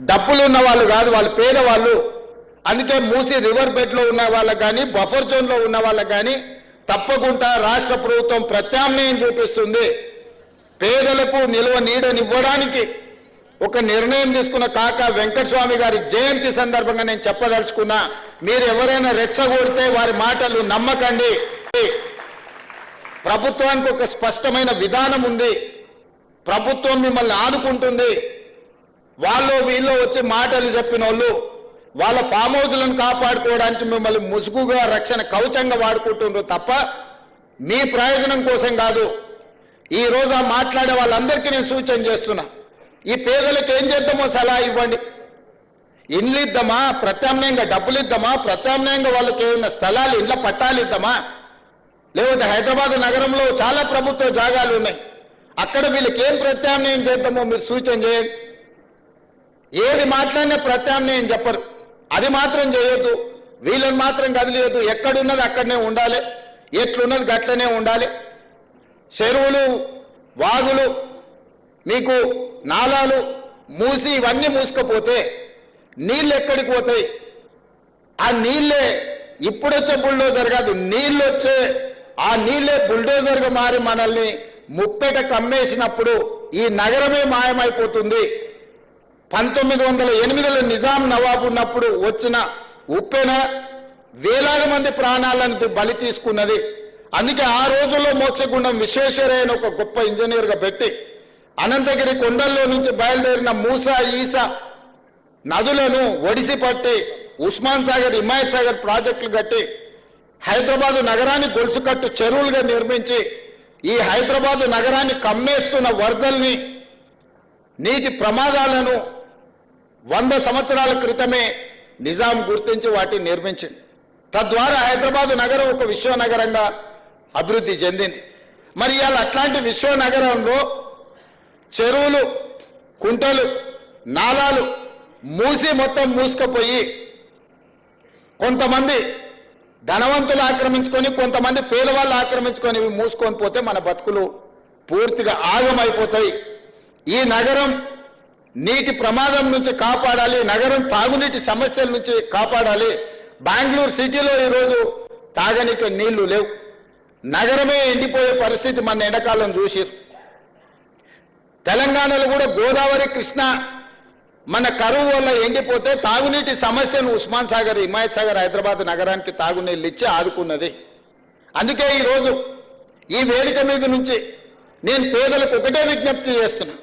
డబ్బులు ఉన్న వాళ్ళు కాదు వాళ్ళు పేదవాళ్ళు అందుకే మూసి రివర్ బెడ్లో ఉన్న వాళ్ళకి కానీ బఫర్ జోన్లో ఉన్న వాళ్ళకి కానీ తప్పకుండా రాష్ట్ర ప్రభుత్వం ప్రత్యామ్నాయం చూపిస్తుంది. పేదలకు నిల్వ నీడనివ్వడానికి ఒక నిర్ణయం తీసుకున్న కాక వెంకటస్వామి గారి జయంతి సందర్భంగా నేను చెప్పదలుచుకున్నా మీరు ఎవరైనా రెచ్చగొడితే వారి మాటలు నమ్మకండి. ప్రభుత్వానికి ఒక స్పష్టమైన విధానం ఉంది. ప్రభుత్వం మిమ్మల్ని ఆదుకుంటుంది. వాళ్ళు వీళ్ళు వచ్చి మాటలు చెప్పిన వాళ్ళు వాళ్ళ ఫామ్ హౌస్లను కాపాడుకోవడానికి మిమ్మల్ని ముసుగుగా రక్షణ కవచంగా వాడుకుంటున్నారు తప్ప మీ ప్రయోజనం కోసం కాదు. ఈ రోజు ఆ మాట్లాడే వాళ్ళందరికీ నేను సూచన చేస్తున్నా. ఈ పేదలకు ఏం చేద్దామో సలహా ఇవ్వండి. ఇండ్లు ఇద్దామా ప్రత్యామ్నాయంగా డబ్బులు ఇద్దామా ప్రత్యామ్నాయంగా వాళ్ళకి ఏమైనా స్థలాలు ఇండ్ల పట్టాలు ఇద్దామా? లేకపోతే హైదరాబాద్ నగరంలో చాలా ప్రభుత్వ జాగాలు ఉన్నాయి. అక్కడ వీళ్ళకి ఏం ప్రత్యామ్నాయం చేద్దామో మీరు సూచన చేయండి. ఏది మాట్లాడినా ప్రత్యామ్నాయం చెప్పరు. అది మాత్రం చేయొద్దు. వీళ్ళని మాత్రం కదిలియొద్దు. ఎక్కడున్నది అక్కడనే ఉండాలి. ఎట్లున్నది గట్లనే ఉండాలి. చెరువులు వాగులు మీకు నాలాలు మూసి ఇవన్నీ మూసుకపోతే నీళ్ళు ఎక్కడికి పోతాయి? ఆ నీళ్ళే ఇప్పుడొచ్చే బుల్డోజర్ కాదు. నీళ్ళు వచ్చే ఆ నీళ్ళే బుల్డోజర్గా మారి మనల్ని ముప్పెట కమ్మేసినప్పుడు ఈ నగరమే మాయమైపోతుంది. పంతొమ్మిది వందల ఎనిమిదిలో నిజాం నవాబు ఉన్నప్పుడు వచ్చిన ఉప్పెన వేలాది మంది ప్రాణాలను బలి తీసుకున్నది. అందుకే ఆ రోజుల్లో మోక్షగుండం విశ్వేశ్వరయ్యను ఒక గొప్ప ఇంజనీర్గా పెట్టి అనంతగిరి కొండల్లో నుంచి బయలుదేరిన మూసా ఈసా నదులను ఒడిసి పట్టి ఉస్మాన్ సాగర్ హిమాయత్ సాగర్ ప్రాజెక్టులు కట్టి హైదరాబాదు నగరాన్ని గొలుసుకట్టు చెరువులుగా నిర్మించి ఈ హైదరాబాదు నగరాన్ని కమ్మేస్తున్న వరదల్ని నీటి ప్రమాదాలను వంద సంవత్సరాల క్రితమే నిజాం గుర్తించి వాటిని నిర్మించింది. తద్వారా హైదరాబాదు నగరం ఒక విశ్వనగరంగా అభివృద్ధి చెందింది. మరి ఇవాళ అట్లాంటి విశ్వనగరంలో చెరువులు కుంటలు నాలాలు మూసి మొత్తం మూసుకుపోయి కొంతమంది ధనవంతులు ఆక్రమించుకొని కొంతమంది పేదవాళ్ళు ఆక్రమించుకొని ఇవి మూసుకొని పోతే మన బతుకులు పూర్తిగా ఆగమైపోతాయి. ఈ నగరం నీటి ప్రమాదం నుంచి కాపాడాలి నగరం తాగునీటి సమస్యల నుంచి కాపాడాలి. బెంగళూరు సిటీలో ఈరోజు తాగనీకి నీళ్ళు లేవు. నగరమే ఎండిపోయే పరిస్థితి మన ఎండాకాలం చూసిరు తెలంగాణలో కూడా గోదావరి కృష్ణ మన కరువు వల్ల ఎండిపోతే తాగునీటి సమస్యను ఉస్మాన్ సాగర్ హిమాయత్ సాగర్ హైదరాబాద్ నగరానికి తాగునీళ్ళు ఇచ్చి ఆదుకున్నది. అందుకే ఈరోజు ఈ వేదిక మీద నుంచి నేను పేదలకు ఒకటే విజ్ఞప్తి చేస్తున్నా.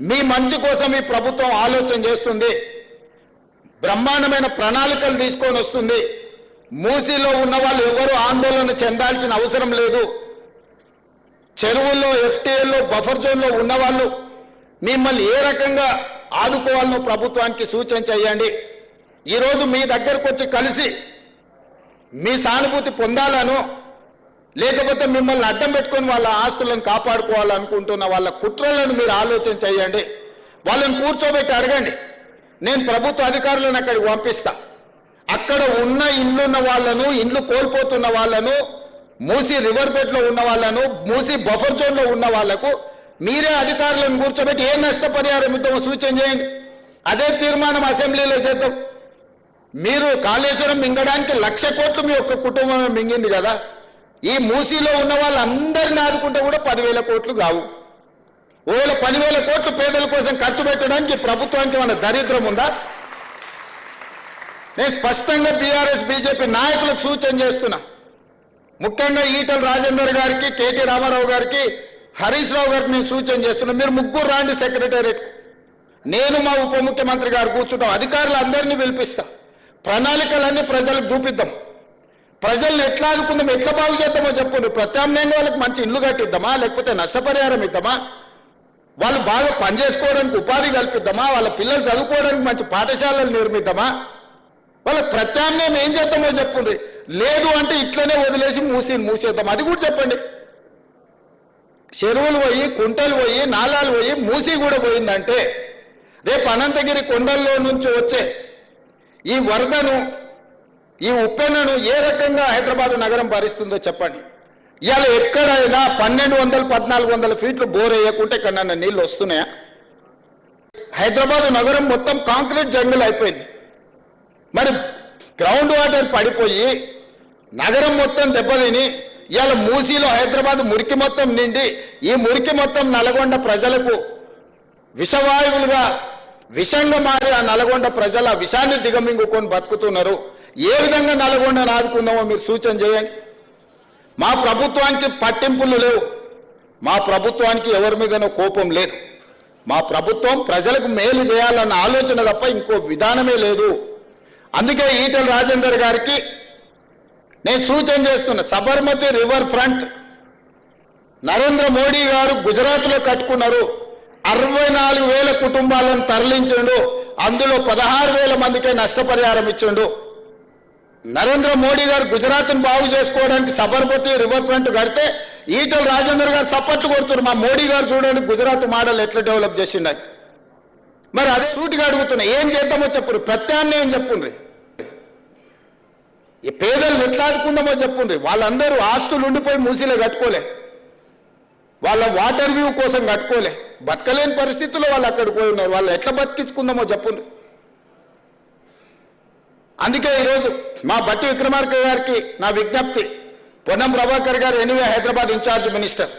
మీ మంచి కోసం ఈ ప్రభుత్వం ఆలోచన చేస్తుంది. బ్రహ్మాండమైన ప్రణాళికలు తీసుకొని వస్తుంది. మూసీలో ఉన్న వాళ్ళు ఎవరు ఆందోళన చెందాల్సిన అవసరం లేదు. చెరువుల్లో ఎఫ్టీఎల్లో బఫర్ జోన్లో ఉన్నవాళ్ళు మిమ్మల్ని ఏ రకంగా ఆదుకోవాలనో ప్రభుత్వానికి సూచన చేయండి. ఈరోజు మీ దగ్గరకు వచ్చి కలిసి మీ సానుభూతి పొందాలను లేకపోతే మిమ్మల్ని అడ్డం పెట్టుకొని వాళ్ళ ఆస్తులను కాపాడుకోవాలనుకుంటున్న వాళ్ళ కుట్రలను మీరు ఆలోచన చేయండి. వాళ్ళని కూర్చోబెట్టి అడగండి. నేను ప్రభుత్వ అధికారులను అక్కడికి పంపిస్తా. అక్కడ ఉన్న ఇల్లున్న వాళ్ళను ఇండ్లు కోల్పోతున్న వాళ్ళను మూసి రివర్ బెడ్లో ఉన్న వాళ్ళను మూసి బఫర్ జోన్లో ఉన్న వాళ్ళకు మీరే అధికారులను కూర్చోబెట్టి ఏ నష్టపరిహారం ఇద్దామో సూచన చేయండి. అదే తీర్మానం అసెంబ్లీలో చేద్దాం. మీరు కాళేశ్వరం మింగడానికి లక్ష కోట్లు మీ యొక్క కుటుంబమే మింగింది కదా. ఈ మూసీలో ఉన్న వాళ్ళందరిని ఆదుకుంటే కూడా పదివేల కోట్లు కావు. ఒకవేళ పదివేల కోట్లు పేదల కోసం ఖర్చు పెట్టడానికి ప్రభుత్వానికి మన దరిద్రం ఉందా? నేను స్పష్టంగా బీఆర్ఎస్ బీజేపీ నాయకులకు సూచన చేస్తున్నా. ముఖ్యంగా ఈటల రాజేందర్ గారికి కేటీ రామారావు గారికి హరీష్ రావు గారికి నేను సూచన చేస్తున్నా. మీరు ముగ్గురు రాండి సెక్రటేరియట్ నేను మా ఉప ముఖ్యమంత్రి గారు కూర్చుంటాం. అధికారులు అందరినీ పిలిపిస్తా. ప్రణాళికలన్నీ ప్రజలకు చూపిద్దాం. ప్రజల్ని ఎట్లా ఆదుకుందాం ఎట్లా బాగు చేద్దామో చెప్పండి ప్రత్యామ్నాయంగా వాళ్ళకి మంచి ఇల్లు కట్టిద్దామా లేకపోతే నష్టపరిహారం ఇద్దామా వాళ్ళు బాగా పనిచేసుకోవడానికి ఉపాధి కల్పిద్దామా? వాళ్ళ పిల్లలు చదువుకోవడానికి మంచి పాఠశాలలు నిర్మిద్దామా? వాళ్ళ ప్రత్యామ్నాయం ఏం చేద్దామో చెప్పండి లేదు అంటే ఇట్లనే వదిలేసి మూసి మూసేద్దాం. అది కూడా చెప్పండి. చెరువులు పోయి కుంటలు పోయి నాలాలు పోయి మూసి కూడా పోయిందంటే రేపు అనంతగిరి కొండల్లో నుంచి వచ్చే ఈ వరదను ఈ ఉప్పెనను ఏ రకంగా హైదరాబాద్ నగరం భరిస్తుందో చెప్పండి. ఇవాళ ఎక్కడైనా పన్నెండు వందలు పద్నాలుగు వందల ఫీట్లు బోర్ వేయకుంటే ఎక్కడన్నా నీళ్ళు వస్తున్నాయా? హైదరాబాద్ నగరం మొత్తం కాంక్రీట్ జంగుల్ అయిపోయింది. మరి గ్రౌండ్ వాటర్ పడిపోయి నగరం మొత్తం దెబ్బతిని ఇవాళ మూసీలో హైదరాబాద్ మురికి మొత్తం నిండి ఈ మురికి మొత్తం నల్గొండ ప్రజలకు విషవాయువులుగా విషంగా మారి ఆ నల్గొండ ప్రజల విషాన్ని దిగమింగుకొని బతుకుతున్నారు. ఏ విధంగా నల్గొండను ఆదుకుందామో మీరు సూచన చేయండి. మా ప్రభుత్వానికి పట్టింపులు లేవు. మా ప్రభుత్వానికి ఎవరి మీదనో కోపం లేదు. మా ప్రభుత్వం ప్రజలకు మేలు చేయాలన్న ఆలోచన తప్ప ఇంకో విధానమే లేదు. అందుకే ఈటల రాజేందర్ గారికి నేను సూచన చేస్తున్నా సబర్మతి రివర్ ఫ్రంట్ నరేంద్ర మోడీ గారు గుజరాత్లో కట్టుకున్నారు. అరవై నాలుగు వేల కుటుంబాలను తరలించిండు. అందులో పదహారు వేల మందికే నష్టపరిహారం ఇచ్చిండు. నరేంద్ర మోడీ గారు గుజరాత్ను బాగు చేసుకోవడానికి సబర్మతి రివర్ ఫ్రంట్ కడితే ఈటల రాజేందర్ గారు సపోర్ట్ కొడుతున్నారు. మా మోడీ గారు చూడండి గుజరాత్ మోడల్ ఎట్లా డెవలప్ చేసిండని మరి అదే సూటిగా అడుగుతున్నా ఏం చేద్దామో చెప్పురు ప్రత్యామ్నాయం చెప్పుండ్రి? ఈ పేదలు ఎట్లాడుకుందామో చెప్పుండ్రి. వాళ్ళందరూ ఆస్తులు ఉండిపోయి మూసీలో కట్టుకోలే. వాళ్ళ వాటర్ వ్యూ కోసం కట్టుకోలే. బతకలేని పరిస్థితుల్లో వాళ్ళు అక్కడికి పోయి ఉన్నారు. వాళ్ళు ఎట్లా బతికించుకుందామో చెప్పుండ్రి. అందుకే ఈరోజు మా బట్టి విక్రమార్క గారికి నా విజ్ఞప్తి. పొన్నం ప్రభాకర్ గారు ఎనివే హైదరాబాద్ ఇన్ఛార్జ్ మినిస్టర్.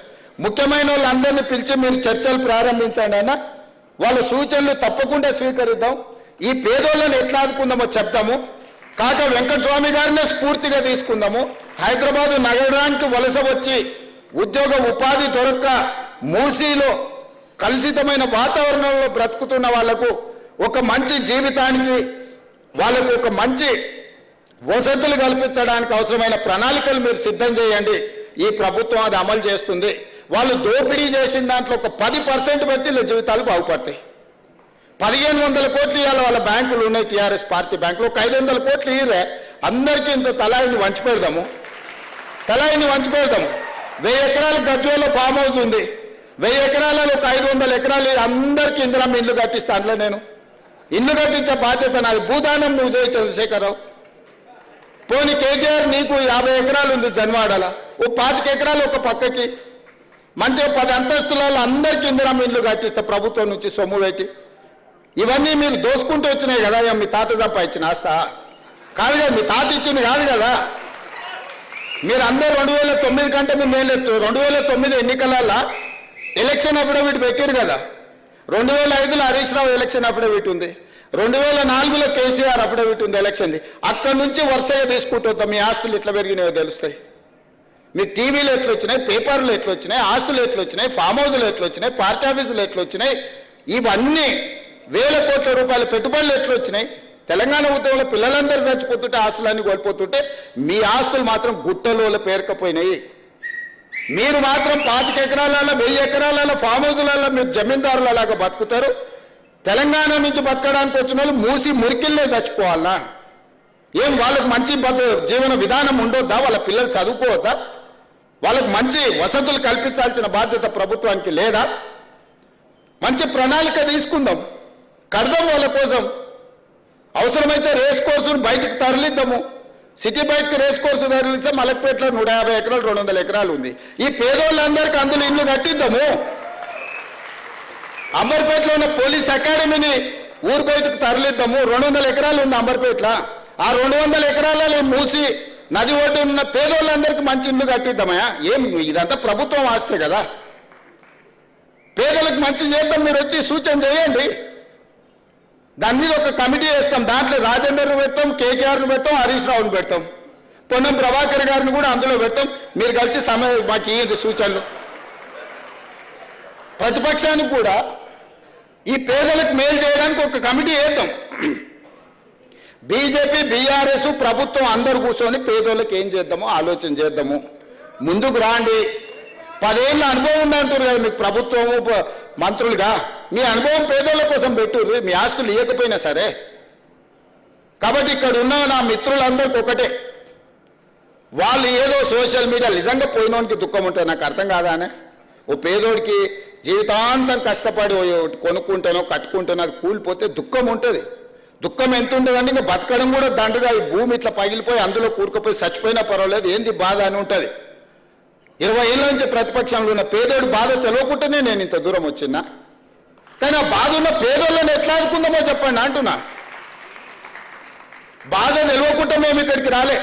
ముఖ్యమైన వాళ్ళందరినీ పిలిచి మీరు చర్చలు ప్రారంభించండి అయినా వాళ్ళ సూచనలు తప్పకుండా స్వీకరిద్దాం. ఈ పేదోళ్ళని ఎట్లా ఆదుకుందామో చెప్తాము కాక వెంకటస్వామి గారినే స్ఫూర్తిగా తీసుకుందాము. హైదరాబాద్ నగరానికి వలస వచ్చి ఉద్యోగ ఉపాధి దొరక్క మూసీలో కలుషితమైన వాతావరణంలో బ్రతుకుతున్న వాళ్ళకు ఒక మంచి జీవితానికి వాళ్ళకు ఒక మంచి వసతులు కల్పించడానికి అవసరమైన ప్రణాళికలు మీరు సిద్ధం చేయండి. ఈ ప్రభుత్వం అది అమలు చేస్తుంది. వాళ్ళు దోపిడీ చేసిన దాంట్లో ఒక పది పర్సెంట్ పెడితే వీళ్ళ జీవితాలు బాగుపడతాయి. పదిహేను వందల కోట్లు ఇవాళ వాళ్ళ బ్యాంకులు ఉన్నాయి టీఆర్ఎస్ పార్టీ బ్యాంకులు. ఒక ఐదు వందల కోట్లు ఇయ్యరే. అందరికీ ఇంత తలాయిని వంచి పెడదాము తలాయిని వంచి పెడదాము వెయ్యి ఎకరాల గజ్వేలో ఫామ్ హౌస్ ఉంది. వెయ్యి ఎకరాలలో ఒక ఐదు వందల ఎకరాలు అందరికీ ఇందిరా ఇల్లు కట్టిస్తానులే నేను. ఇల్లు కట్టించే బాధ్యత నాది. భూదానం నువ్వు చేయి చంద్రశేఖరరావు పోనీ కేటీఆర్ నీకు యాభై ఎకరాలు ఉంది జన్వాడల. ఓ పాతిక ఎకరాలు ఒక పక్కకి. మంచిగా పది అంతస్తులలో అందరికీ ఇందిరమ్మ ఇల్లు కట్టిస్తే ప్రభుత్వం నుంచి సొమ్ము పెట్టి. ఇవన్నీ మీరు దోసుకుంటూ వచ్చినాయి కదా మీ తాత సంపాదించిన ఆస్త. కాదు కదా మీ తాత ఇచ్చింది కాదు కదా. మీరు అందరూ రెండు వేల తొమ్మిది కంటే ముందు ఏం లేదు. రెండు వేల తొమ్మిది ఎన్నికలలో ఎలక్షన్ అఫిడవిట్ పెట్టారు కదా. రెండు వేల ఐదులో హరీష్ రావు ఎలక్షన్ అఫిడవిట్ ఉంది. రెండు వేల నాలుగులో కేసీఆర్ అఫిడవిట్ ఉంది ఎలక్షన్ది అక్కడి నుంచి వరుసగా తీసుకుంటుందా మీ ఆస్తులు ఎట్లా పెరిగినాయో తెలుస్తాయి. మీ టీవీలు ఎట్లా వచ్చినాయి? పేపర్లు ఎట్లా వచ్చినాయి? ఆస్తులు ఎట్లా వచ్చినాయి? ఫామ్ హౌస్లు ఎట్లా వచ్చినాయి? పార్టీ ఆఫీసులు ఎట్లా వచ్చినాయి? ఇవన్నీ వేల కోట్ల రూపాయల పెట్టుబడులు ఎట్లా వచ్చినాయి? తెలంగాణ ఉద్యమంలో పిల్లలందరూ చచ్చిపోతుంటే ఆస్తులన్నీ కోల్పోతుంటే మీ ఆస్తులు మాత్రం గుట్టలో పేరుకపోయినాయి. మీరు మాత్రం పాతిక ఎకరాలలో వెయ్యి ఎకరాలలో ఫామ్ హౌజులలో మీరు జమీందారులలాగా బతుకుతారు. తెలంగాణ నుంచి బతకడానికి వచ్చిన వాళ్ళు మూసి మురికిల్లే చచ్చిపోవాలా? ఏం వాళ్ళకి మంచి జీవన విధానం ఉండొద్దా? వాళ్ళ పిల్లలు చదువుకోవద్దా? వాళ్ళకి మంచి వసతులు కల్పించాల్సిన బాధ్యత ప్రభుత్వానికి లేదా? మంచి ప్రణాళిక తీసుకుందాం. కడదాం వాళ్ళ కోసం. అవసరమైతే రేస్ కోర్సును బయటకు తరలిద్దాము. సిటీ బయటకు రేస్ కోర్సు తరలిస్తే మలక్పేటలో నూట యాభై ఎకరాలు రెండు వందల ఎకరాలు ఉంది. ఈ పేదోళ్ళందరికీ అందులో ఇల్లు కట్టిద్దాము. అంబర్పేటలో ఉన్న పోలీస్ అకాడమీని ఊరు బయటకు తరలిద్దాము. రెండు వందల ఎకరాలు ఉంది అంబర్పేటలో. ఆ రెండు వందల ఎకరాలలో మూసి నది ఒడ్డు ఉన్న పేదోళ్ళందరికీ మంచి ఇల్లు కట్టిద్దామా ఏం ఇదంతా ప్రభుత్వం ఆస్తే కదా. పేదలకు మంచి చేద్దాం మీరు వచ్చి సూచన చేయండి. దాని మీద ఒక కమిటీ వేస్తాం. దాంట్లో రాజేందర్ను పెడతాం కేకేఆర్ను పెడతాం హరీష్ రావును పెడతాం. పొన్నం ప్రభాకర్ గారిని కూడా అందులో పెడతాం. మీరు కలిసి సమయం మాకు ఇయ్యండి సూచనలు. ప్రతిపక్షానికి కూడా ఈ పేదలకు మేలు చేయడానికి ఒక కమిటీ వేద్దాం. బీజేపీ బీఆర్ఎస్ ప్రభుత్వం అందరు కూర్చొని పేదోళ్ళకి ఏం చేద్దామో ఆలోచన చేద్దాము. ముందుకు రాండి. పదేళ్ళ అనుభవం ఉందంటారు కదా మీకు ప్రభుత్వము మంత్రులుగా? మీ అనుభవం పేదోళ్ళ కోసం పెట్టుర్రు మీ ఆస్తులు ఇవ్వకపోయినా సరే. కాబట్టి ఇక్కడ ఉన్న నా మిత్రులందరికీ ఒకటే. వాళ్ళు ఏదో సోషల్ మీడియా నిజంగా పోయినోనికి దుఃఖం ఉంటుంది? నాకు అర్థం కాదానే ఓ పేదోడికి జీవితాంతం కష్టపడి కొనుక్కుంటానో కట్టుకుంటానో అది కూలిపోతే దుఃఖం ఉంటుంది. దుఃఖం ఎంత ఉంటుందండి ఇంకా బతకడం కూడా దండగా ఈ భూమి ఇట్లా పగిలిపోయి అందులో కూరుకుపోయి చచ్చిపోయినా పర్వాలేదు ఏంది బాధ అని ఉంటుంది. ఇరవై ఏళ్ళ నుంచి ప్రతిపక్షంలో ఉన్న పేదోడు బాధ తెలియకుండానే నేను ఇంత దూరం వచ్చినా. కానీ ఆ బాధ ఉన్న పేదోళ్ళని ఎట్లా ఆదుకుందామో చెప్పండి అంటున్నా. బాధ నిలవకుండా మేము ఇక్కడికి రాలే.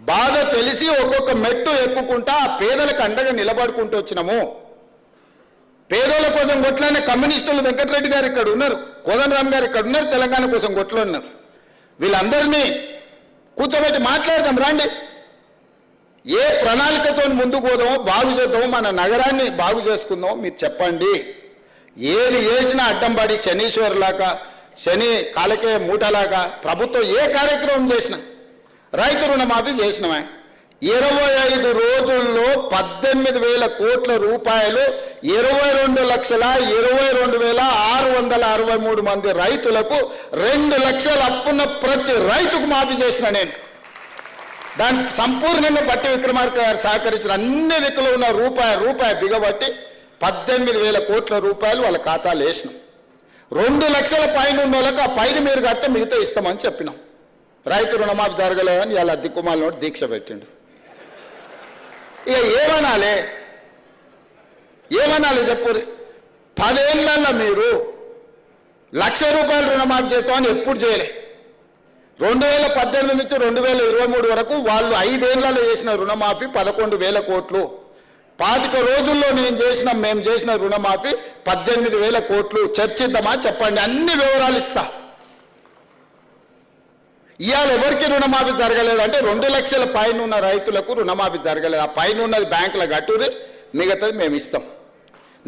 బాధ తెలిసి ఒక్కొక్క మెట్టు ఎక్కుకుంటా ఆ పేదలకు అండగా నిలబడుకుంటూ వచ్చినాము. పేదోళ్ళ కోసం కొట్లానే కమ్యూనిస్టులు వెంకటరెడ్డి గారు ఇక్కడ ఉన్నారు కోదండరామ్ గారు ఇక్కడ ఉన్నారు తెలంగాణ కోసం కొట్లు ఉన్నారు వీళ్ళందరినీ కూర్చోబెట్టి మాట్లాడదాం రండి. ఏ ప్రణాళికతో ముందుకు పోదామో బాగు చేద్దామో మన నగరాన్ని బాగు చేసుకుందామో మీరు చెప్పండి. ఏది చేసినా అడ్డం పడి శనీశ్వరులాగా శని కాలకే మూటలాగా ప్రభుత్వం ఏ కార్యక్రమం చేసినా రైతు రుణమాఫీ చేసినవా ఇరవై ఐదు రోజుల్లో పద్దెనిమిది వేల కోట్ల రూపాయలు ఇరవై రెండు లక్షల ఇరవై రెండు వేల ఆరు వందల అరవై మూడు మంది రైతులకు రెండు లక్షల అప్పున్న ప్రతి రైతుకు మాఫీ చేసిన నేను. దాని సంపూర్ణంగా బట్టి విక్రమార్క గారు సహకరించిన అన్ని దిక్కులు ఉన్న రూపాయి రూపాయి బిగబట్టి పద్దెనిమిది వేల కోట్ల రూపాయలు వాళ్ళ ఖాతాలు వేసినాం. రెండు లక్షల పైన ఉన్న వాళ్ళకి ఆ పైన మీరు కడితే మిగతా ఇస్తామని చెప్పినాం. రైతు రుణమాఫీ జరగలేదని ఇలా దిక్కుమాల నోటి దీక్ష పెట్టిండు. ఇక ఏమనాలి? ఏమనాలి చెప్పు? పదేళ్ళల్లో మీరు లక్ష రూపాయలు రుణమాఫీ చేస్తామని ఎప్పుడు చేయలే. రెండు వేల పద్దెనిమిది నుంచి రెండు వేల ఇరవై మూడు వరకు వాళ్ళు ఐదేళ్ళలో చేసిన రుణమాఫీ పదకొండు వేల కోట్లు. పాతిక రోజుల్లో నేను చేసిన మేము చేసిన రుణమాఫీ పద్దెనిమిది వేల కోట్లు. చర్చిద్దామా చెప్పండి అన్ని వివరాలు ఇస్తా. ఇవాళ ఎవరికి రుణమాఫీ జరగలేదు అంటే రెండు లక్షల పైన ఉన్న రైతులకు రుణమాఫీ జరగలేదు. ఆ పైన ఉన్నది బ్యాంకుల గట్టురి మిగతాది మేము ఇస్తాం.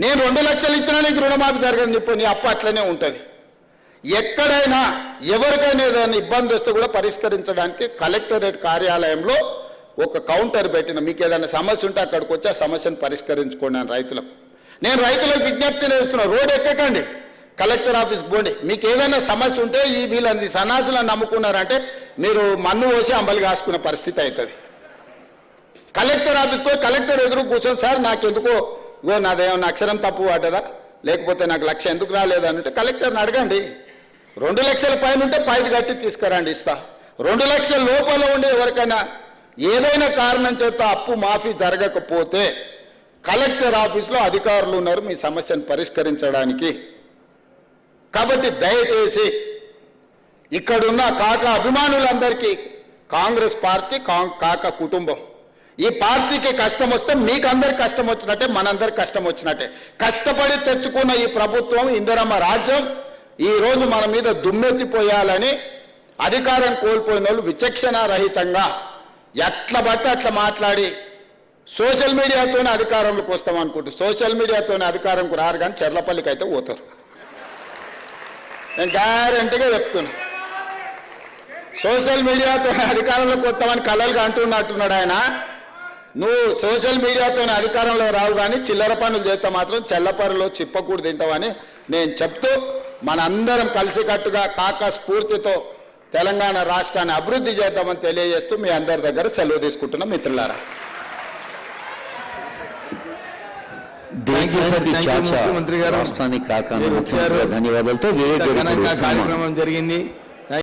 నేను రెండు లక్షలు ఇచ్చినా నీకు రుణమాఫీ జరగని చెప్పు నీ అప్పు అట్లనే ఉంటుంది. ఎక్కడైనా ఎవరికైనా ఏదైనా ఇబ్బంది వస్తే కూడా పరిష్కరించడానికి కలెక్టరేట్ కార్యాలయంలో ఒక కౌంటర్ పెట్టిన మీకు ఏదైనా సమస్య ఉంటే అక్కడికి వచ్చి ఆ సమస్యను పరిష్కరించుకోండి అని రైతులకు. నేను రైతులకు విజ్ఞప్తి చేస్తున్నా రోడ్ ఎక్కకండి. కలెక్టర్ ఆఫీస్కి పోండి. మీకు ఏదైనా సమస్య ఉంటే ఈ వీళ్ళని సన్నాసులను నమ్ముకున్నారంటే మీరు మన్ను పోసి అంబలి కాసుకునే పరిస్థితి అవుతుంది. కలెక్టర్ ఆఫీస్కి పోయి కలెక్టర్ ఎదురు కూర్చొని సార్ నాకు ఎందుకో ఇగో నాదేమన్నా అక్షరం తప్పు వాటదా లేకపోతే నాకు లక్ష ఎందుకు రాలేదు? అంటే కలెక్టర్ని అడగండి. రెండు లక్షల పైన ఉంటే పైది కట్టి తీసుకురండి ఇస్తా. రెండు లక్షల లోపల ఉండే ఎవరికైనా ఏదైనా కారణం చేత అప్పు మాఫీ జరగకపోతే కలెక్టర్ ఆఫీస్లో అధికారులు ఉన్నారు మీ సమస్యను పరిష్కరించడానికి. కాబట్టి దయచేసి ఇక్కడున్న కాక అభిమానులందరికీ కాంగ్రెస్ పార్టీ కాం- కాక కుటుంబం ఈ పార్టీకి కష్టం వస్తే మీకు అందరికి కష్టం వచ్చినట్టే మనందరికి కష్టం వచ్చినట్టే. కష్టపడి తెచ్చుకున్న ఈ ప్రభుత్వం ఇందిరమ్మ రాజ్యం ఈ రోజు మన మీద దుమ్మెత్తిపోయాలని అధికారం కోల్పోయిన వాళ్ళు విచక్షణ రహితంగా ఎట్లా పడితే అట్లా మాట్లాడి సోషల్ మీడియాతోనే అధికారంలోకి వస్తాం అనుకుంటు. సోషల్ మీడియాతోనే అధికారంకు రారు కానీ చెర్లపల్లికి అయితే పోతారు. నేను గ్యారంటీగా చెప్తున్నా. సోషల్ మీడియాతో అధికారంలోకి వస్తామని కలలుగా అంటున్నట్టున్నాడు ఆయన. నువ్వు సోషల్ మీడియాతో అధికారంలో రావు కానీ చిల్లర పనులు చేస్తే మాత్రం చెల్లపరులో చిప్పకూడు తింటావని నేను చెప్తూ మనందరం కలిసికట్టుగా కాక స్ఫూర్తితో తెలంగాణ రాష్ట్రాన్ని అభివృద్ధి చేద్దామని తెలియజేస్తూ మీ అందరి దగ్గర సెలవు తీసుకుంటున్నా మిత్రులారా ముఖ్యమంత్రి గారు. రాష్ట్రానికి కాక. ధన్యవాదాలతో కార్యక్రమం జరిగింది